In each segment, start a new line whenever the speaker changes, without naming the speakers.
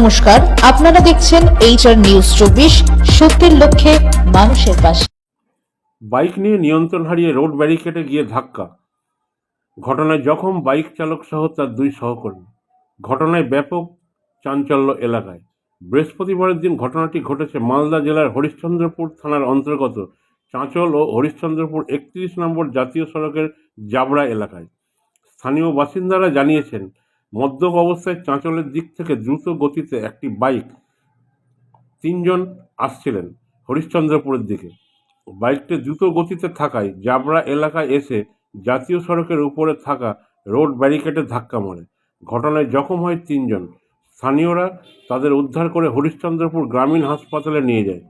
নমস্কার, আপনারা দেখছেন এইচআর নিউজ চব্বিশ, সত্যের লক্ষ্যে মানুষের পাশে।
বাইক নিয়ে নিয়ন্ত্রণ হারিয়ে রোড ব্যারিকেডে গিয়ে ধাক্কা। ঘটনায় জখম বাইক চালক সহ তার দুই সহকর্মী। ঘটনায় ব্যাপক চাঞ্চল্য এলাকায়। বৃহস্পতিবারের দিন ঘটনাটি ঘটেছে মালদা জেলার হরিশ্চন্দ্রপুর থানার অন্তর্গত চাঁচল ও হরিশ্চন্দ্রপুর একত্রিশ নম্বর জাতীয় সড়কের জাবড়া এলাকায়। স্থানীয় বাসিন্দারা জানিয়েছেন মদ্যপ অবস্থায় চাঁচলের দিক থেকে দ্রুত গতিতে একটি বাইক তিনজন আসছিলেন হরিশ্চন্দ্রপুরের দিকে। বাইকটি দ্রুত গতিতে থাকায় জাবরা এলাকায় এসে জাতীয় সড়কের উপরে থাকা রোড ব্যারিকেডে ধাক্কা মারে। ঘটনায় জখম হয় তিনজন। স্থানীয়রা তাদের উদ্ধার করে হরিশ্চন্দ্রপুর গ্রামীণ হাসপাতালে নিয়ে যায়।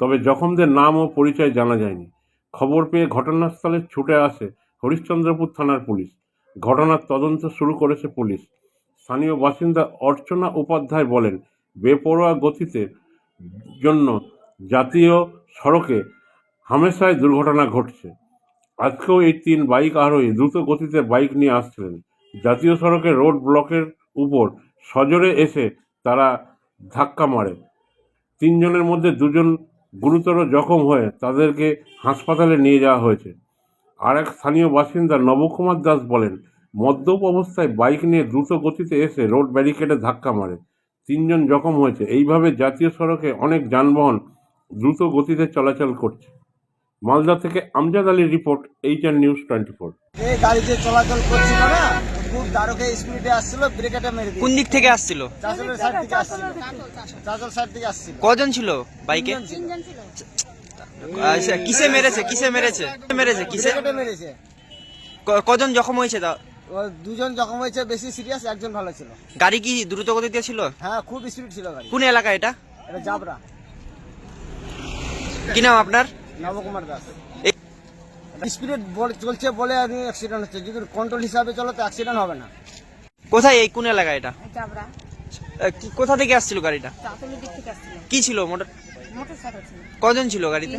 তবে জখমদের নাম ও পরিচয় জানা যায়নি। খবর পেয়ে ঘটনাস্থলে ছুটে আসে হরিশ্চন্দ্রপুর থানার পুলিশ। ঘটনার তদন্ত শুরু করেছে পুলিশ। স্থানীয় বাসিন্দা অর্চনা উপাধ্যায় বলেন, বেপরোয়া গতিতে জন্য জাতীয় সড়কে হামেশায় দুর্ঘটনা ঘটছে। আজকেও এই তিন বাইক আরোহী দ্রুত গতিতে বাইক নিয়ে আসছিলেন। জাতীয় সড়কে রোড ব্লকের উপর সজোরে এসে তারা ধাক্কা মারে। তিনজনের মধ্যে দুজন গুরুতর জখম হয়ে তাদেরকে হাসপাতালে নিয়ে যাওয়া হয়েছে। আর এক স্থানীয় বাসিন্দা নবকুমার দাস বলেন মদ্যপ অবস্থায় বাইক নিয়ে দ্রুত গতিতে এসে রোড ব্যারিকেডে ধাক্কা মারে। তিনজন জখম হয়েছে। এইভাবে জাতীয় সড়কে অনেক যানবাহন দ্রুত গতিতে চলাচল করছে। মালদা থেকে আমজাদ আলীর report H HR news twenty four.
এই গাড়ি চলাচল করছিল না খুব দারুকে স্পিডে আসছিল ব্রেকেটা মেরে
কোন দিক থেকে আসছিল?
চাঁচলের সাইড থেকে আসছিল। চাঁচল সাইড থেকে আসছিল।
কজন ছিল বাইকে?
তিনজন ছিল।
আচ্ছা কিসে মেরেছে কিসে মেরেছে? মেরেছে কিসে?
মেরেছে।
কজন জখম হয়েছে তা?
দুজন জখম হয়েছে বেশি সিরিয়াস একজন ভালো ছিল।
গাড়ি কি দ্রুত গতিতে ছিল?
হ্যাঁ খুব স্পিড ছিল গাড়ি।
কোন এলাকা এটা?
এটা জাবরা।
কি নাম আপনার?
নবকুমার দাস। স্পিডে চলছে বলে অ্যাক্সিডেন্ট হচ্ছে। যদি কন্ট্রোল হিসাবে চলো তো অ্যাক্সিডেন্ট হবে না।
কোথায় এই কোন এলাকা এটা? কি- কোথা থেকে আসছিল গাড়িটা? কি ছিল মোটর কজন ছিল গাড়িতে?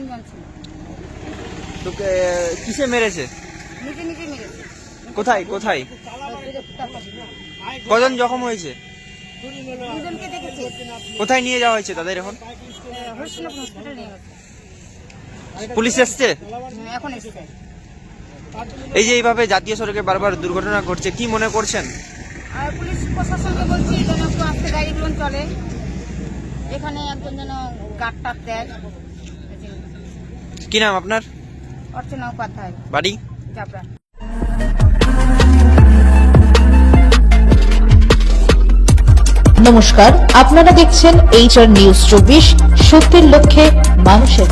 তো কিসে মেরেছে? কোথায় কোথায়? কজন জখম হয়েছে? কোথায় নিয়ে যাওয়া হয়েছে তাদের এখন? পুলিশ এসছে?
এসেছে।
এই যে এইভাবে জাতীয় সড়কে বারবার দুর্ঘটনা ঘটছে কি মনে করছেন?
পুলিশ প্রশাসনকে বলছি যেন একটু আস্তে গাড়িগুলো চলে। এখানে একজন যেন গার্ড টাপ দেয়।
কি নাম আপনার?
অর্চনা উপাধ্যায়।
বাড়ি?
চাপড়া
নমস্কার আপনারা দেখছেন এইচআর নিউজ চব্বিশ সত্যের লক্ষ্যে মানুষের